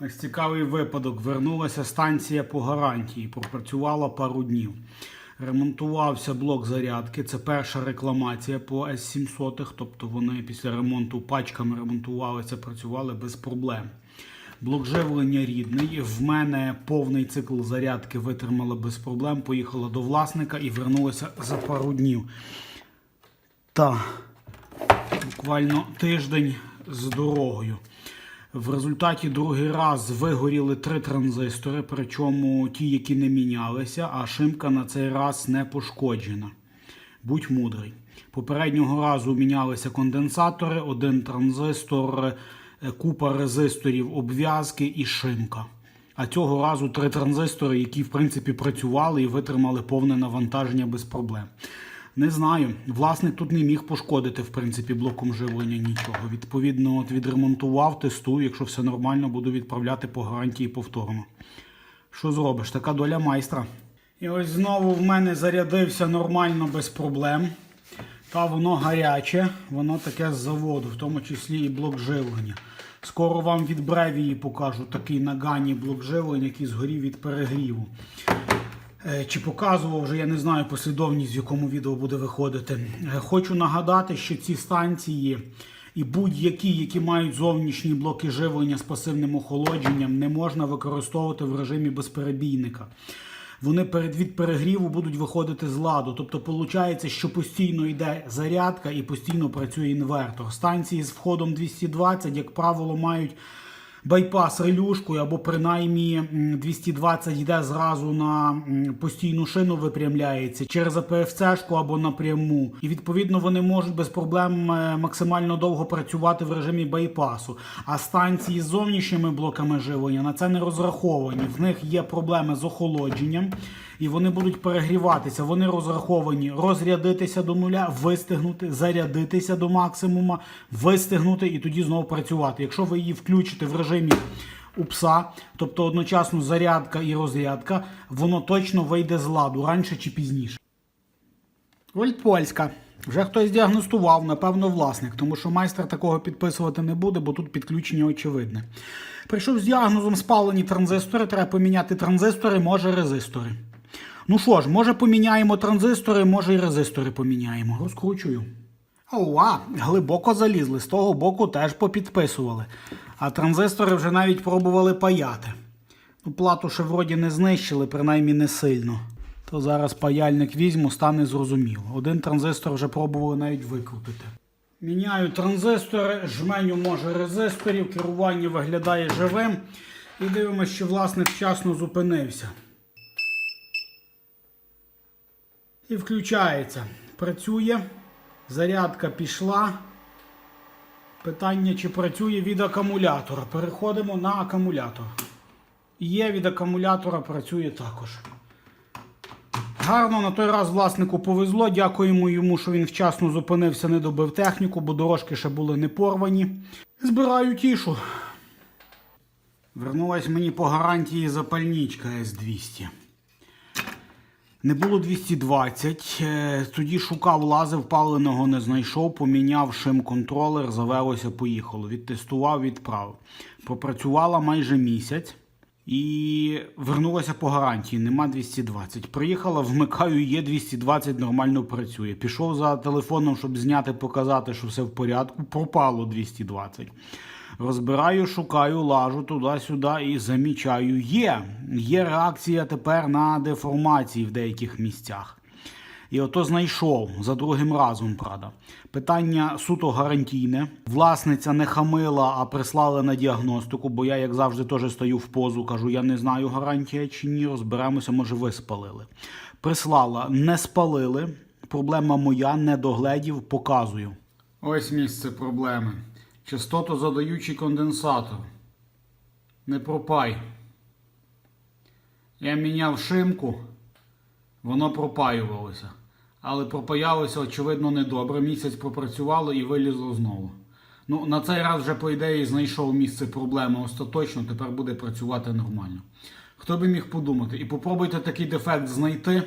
Ось цікавий випадок. Вернулася станція по гарантії. Пропрацювала пару днів. Ремонтувався блок зарядки. Це перша рекламація по С700. Тобто вони після ремонту пачками ремонтувалися, працювали без проблем. Блок живлення рідний. В мене повний цикл зарядки витримала без проблем. Поїхала до власника і вернулася за пару днів. Та буквально тиждень з дорогою. В результаті другий раз вигоріли три транзистори, причому ті, які не мінялися, а шимка на цей раз не пошкоджена. Будь мудрий. Попереднього разу мінялися конденсатори, один транзистор, е, купа резисторів, обв'язки і шимка. А цього разу три транзистори, які в принципі працювали і витримали повне навантаження без проблем. Не знаю. Власник тут не міг пошкодити, в принципі, блоком живлення нічого. Відповідно, от відремонтував, тестую. Якщо все нормально, буду відправляти по гарантії повторно. Що зробиш? Така доля майстра. І ось знову в мене зарядився нормально без проблем. Та воно гаряче, воно таке з заводу, в тому числі і блок живлення. Скоро вам від Бревії покажу такий нагані блок живлення, який згорів від перегріву. Е, Чи показував вже, я не знаю послідовність, в якому відео буде виходити. Е, Хочу нагадати, що ці станції і будь-які, які мають зовнішні блоки живлення з пасивним охолодженням, не можна використовувати в режимі безперебійника. Вони перед від перегріву будуть виходити з ладу. Тобто, виходить, що постійно йде зарядка і постійно працює інвертор. Станції з входом 220, як правило, мають байпас релюшкою або принаймні м, 220 йде зразу на постійну шину, випрямляється через АПФЦ-шку або напряму. І відповідно вони можуть без проблем е, максимально довго працювати в режимі байпасу. А станції з зовнішніми блоками живлення на це не розраховані. В них є проблеми з охолодженням. І вони будуть перегріватися. Вони розраховані розрядитися до нуля, вистигнути, зарядитися до максимума, вистигнути і тоді знову працювати. Якщо ви її включите в режимі у пса, тобто одночасно зарядка і розрядка, воно точно вийде з ладу раніше чи пізніше. Вольтпольська. Вже хтось діагностував, напевно, власник, тому що майстер такого підписувати не буде, бо тут підключення очевидне. Прийшов з діагнозом спалені транзистори, треба поміняти транзистори, може резистори. Ну що ж, може поміняємо транзистори, може і резистори поміняємо. Розкручую. Ова, глибоко залізли, з того боку теж попідписували. А транзистори вже навіть пробували паяти. Ну, плату ще вроді не знищили, принаймні не сильно. То зараз паяльник візьму, стане зрозуміло. Один транзистор вже пробували навіть викрутити. Міняю транзистори, жменю може резисторів, керування виглядає живим. І дивимося, що власник вчасно зупинився. І включається. Працює. Зарядка пішла. Питання, чи працює від акумулятора. Переходимо на акумулятор. Є від акумулятора, працює також. Гарно на той раз власнику повезло. Дякуємо йому, що він вчасно зупинився, не добив техніку, бо дорожки ще були не порвані. Збираю тішу. Вернулась мені по гарантії запальничка С200. Не було 220. е, Тоді шукав, лазив, паленого не знайшов, поміняв шим-контролер, завелося, поїхало. Відтестував, відправив. Пропрацювала майже місяць і вернулася по гарантії. Нема 220. Приїхала, вмикаю, є 220, нормально працює. Пішов за телефоном, щоб зняти, показати, що все в порядку. Пропало 220. Розбираю, шукаю, лажу туди-сюди і замічаю. Є. Є реакція тепер на деформації в деяких місцях. І ото знайшов за другим разом, правда. Питання суто гарантійне. Власниця не хамила, а прислала на діагностику, бо я, як завжди, теж стою в позу, кажу, я не знаю, гарантія чи ні, розберемося, може, ви спалили. Прислала, не спалили. Проблема моя, не догледів, показую. Ось місце проблеми. Частоту задаючий конденсатор. Не пропай. Я міняв шимку, воно пропаювалося. Але пропаялося, очевидно, недобре. Місяць пропрацювало і вилізло знову. Ну, на цей раз вже, по ідеї, знайшов місце проблеми остаточно, тепер буде працювати нормально. Хто би міг подумати? І попробуйте такий дефект знайти,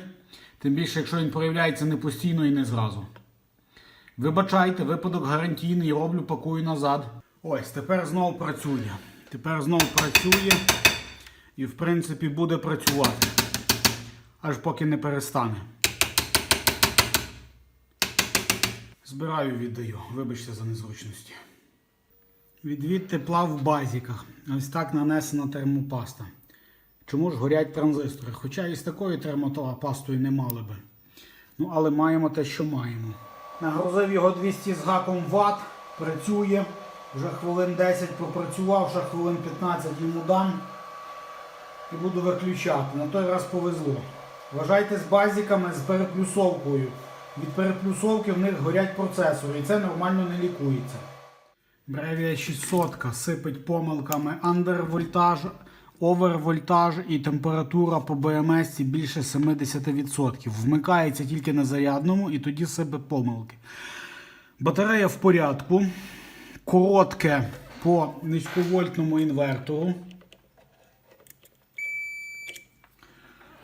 тим більше, якщо він проявляється не постійно і не зразу. Вибачайте, випадок гарантійний, роблю, пакую назад. Ось, тепер знову працює. Тепер знову працює і, в принципі, буде працювати. Аж поки не перестане. Збираю, віддаю. Вибачте за незручності. Відвід тепла в базіках. Ось так нанесена термопаста. Чому ж горять транзистори? Хоча і з такою термопастою не мали би. Ну, але маємо те, що маємо. Нагрузив його 200 з гаком ватт, працює. Вже хвилин 10 пропрацював, ще хвилин 15 йому дам. І буду виключати. На той раз повезло. Вважайте з базіками з переплюсовкою. Від переплюсовки в них горять процесори і це нормально не лікується. Бревія 600 сипить помилками андервольтаж, овервольтаж і температура по БМС більше 70%. Вмикається тільки на зарядному і тоді сипе помилки. Батарея в порядку. Коротке по низьковольтному інвертору.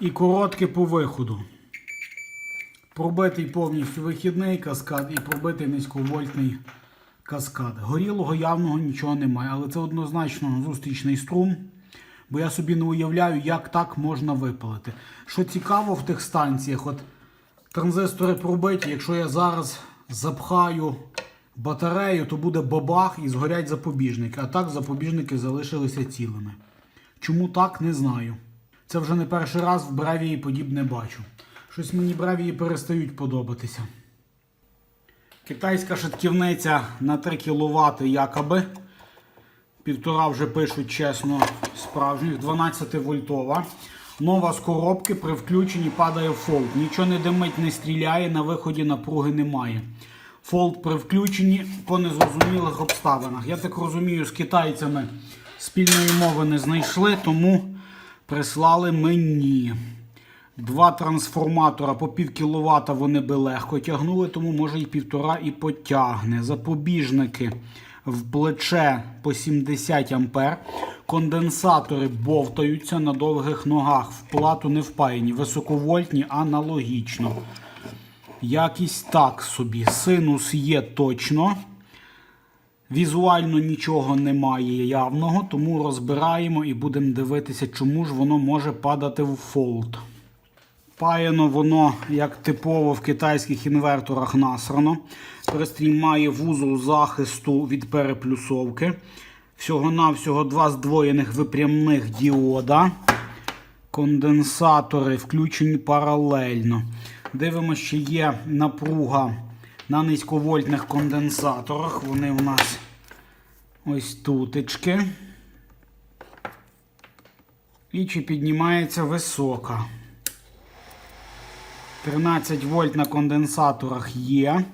І коротке по виходу. Пробитий повністю вихідний каскад і пробитий низьковольтний каскад. Горілого явного нічого немає, але це однозначно зустрічний струм. Бо я собі не уявляю, як так можна випалити. Що цікаво в тих станціях, от транзистори пробиті, якщо я зараз запхаю батарею, то буде бабах і згорять запобіжники. А так запобіжники залишилися цілими. Чому так, не знаю. Це вже не перший раз в Бревії подібне бачу. Щось мені Бревії перестають подобатися. Китайська шатківниця на 3 кВт якоби. Півтора вже пишуть чесно, справжніх, 12 вольтова. Нова з коробки при включенні падає фолт. Нічого не димить, не стріляє, на виході напруги немає. Фолт при включенні по незрозумілих обставинах. Я так розумію, з китайцями спільної мови не знайшли, тому прислали мені. Два трансформатора по пів кіловата вони би легко тягнули, тому може і півтора і потягне. Запобіжники в плече по 70 ампер. Конденсатори бовтаються на довгих ногах. В плату не впаяні. Високовольтні аналогічно. Якість так собі. Синус є точно. Візуально нічого немає явного, тому розбираємо і будемо дивитися, чому ж воно може падати в фолд. Паяно воно, як типово в китайських інверторах насрано. Пристрій має вузол захисту від переплюсовки. Всього-навсього два здвоєних випрямних діода. Конденсатори включені паралельно. Дивимося, що є напруга на низьковольтних конденсаторах. Вони у нас ось тутечки. І чи піднімається висока. 13 вольт на конденсаторах є.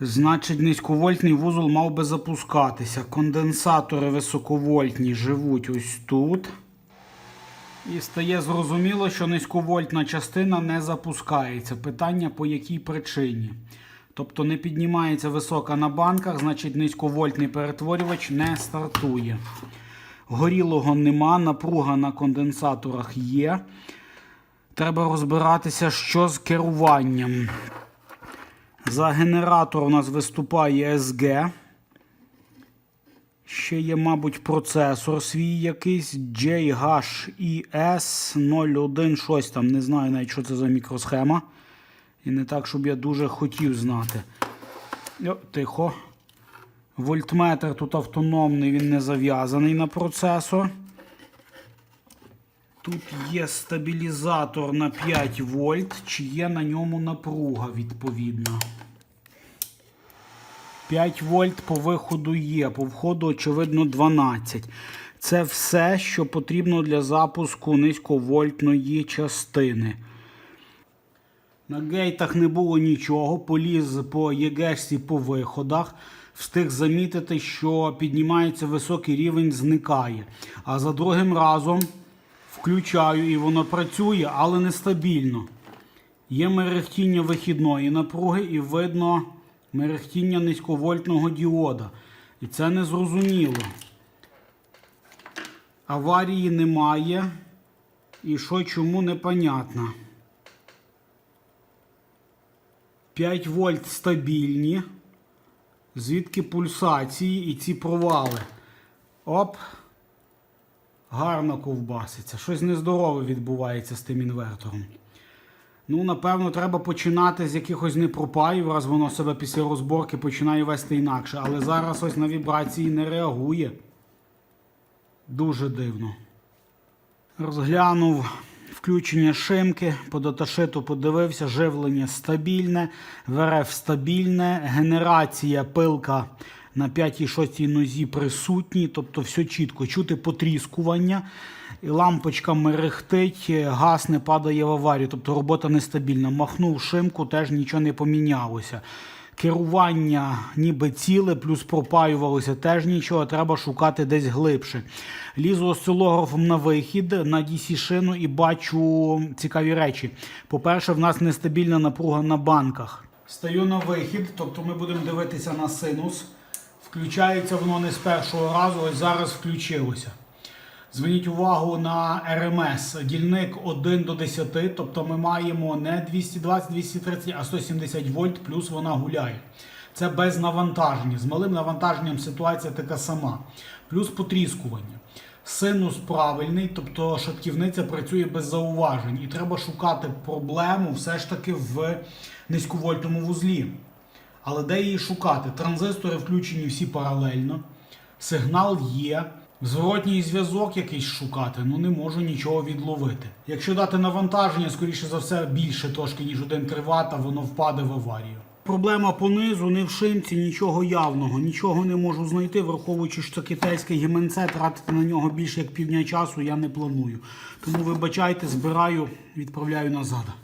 Значить, низьковольтний вузол мав би запускатися. Конденсатори високовольтні живуть ось тут. І стає зрозуміло, що низьковольтна частина не запускається. Питання по якій причині. Тобто не піднімається висока на банках, значить низьковольтний перетворювач не стартує. Горілого нема, напруга на конденсаторах є. Треба розбиратися, що з керуванням. За генератор у нас виступає SG. Ще є, мабуть, процесор свій якийсь JHES01, щось там. Не знаю навіть, що це за мікросхема. І не так, щоб я дуже хотів знати. О, тихо. Вольтметр тут автономний, він не зав'язаний на процесор. Тут є стабілізатор на 5 вольт, чи є на ньому напруга відповідно. 5 вольт по виходу є, по входу, очевидно, 12. Це все, що потрібно для запуску низьковольтної частини. На гейтах не було нічого, поліз по ЄГЕшці по виходах. Встиг замітити, що піднімається високий рівень, зникає. А за другим разом включаю і воно працює, але нестабільно. Є мерехтіння вихідної напруги і видно мерехтіння низьковольтного діода. І це незрозуміло. Аварії немає. І що чому непонятно. 5 вольт стабільні. Звідки пульсації і ці провали. Оп. Гарно ковбаситься. Щось нездорове відбувається з тим інвертором. Ну, напевно, треба починати з якихось непропаїв, раз воно себе після розборки починає вести інакше. Але зараз ось на вібрації не реагує. Дуже дивно. Розглянув включення шимки, по даташиту подивився, живлення стабільне, ВРФ стабільне, генерація пилка на 5-6 нозі присутні, тобто все чітко, чути потріскування, лампочка мерехтить, газ не падає в аварію, тобто робота нестабільна. Махнув шимку, теж нічого не помінялося. Керування ніби ціле, плюс пропаювалося теж нічого, треба шукати десь глибше. Лізу осцилографом на вихід на DC шину і бачу цікаві речі. По-перше, в нас нестабільна напруга на банках. Стаю на вихід, тобто ми будемо дивитися на синус. Включається воно не з першого разу, ось зараз включилося. Зверніть увагу на РМС. Дільник 1 до 10, тобто ми маємо не 220-230, а 170 вольт, плюс вона гуляє. Це без навантаження. З малим навантаженням ситуація така сама. Плюс потріскування. Синус правильний, тобто шатківниця працює без зауважень. І треба шукати проблему все ж таки в низьковольтному вузлі. Але де її шукати? Транзистори включені всі паралельно, сигнал є. Зворотній зв'язок якийсь шукати, ну не можу нічого відловити. Якщо дати навантаження, скоріше за все, більше трошки, ніж 1 кривата, воно впаде в аварію. Проблема понизу, не в шимці, нічого явного, нічого не можу знайти, враховуючи, що китайське гіменце, тратити на нього більше як півдня часу я не планую. Тому вибачайте, збираю, відправляю назад.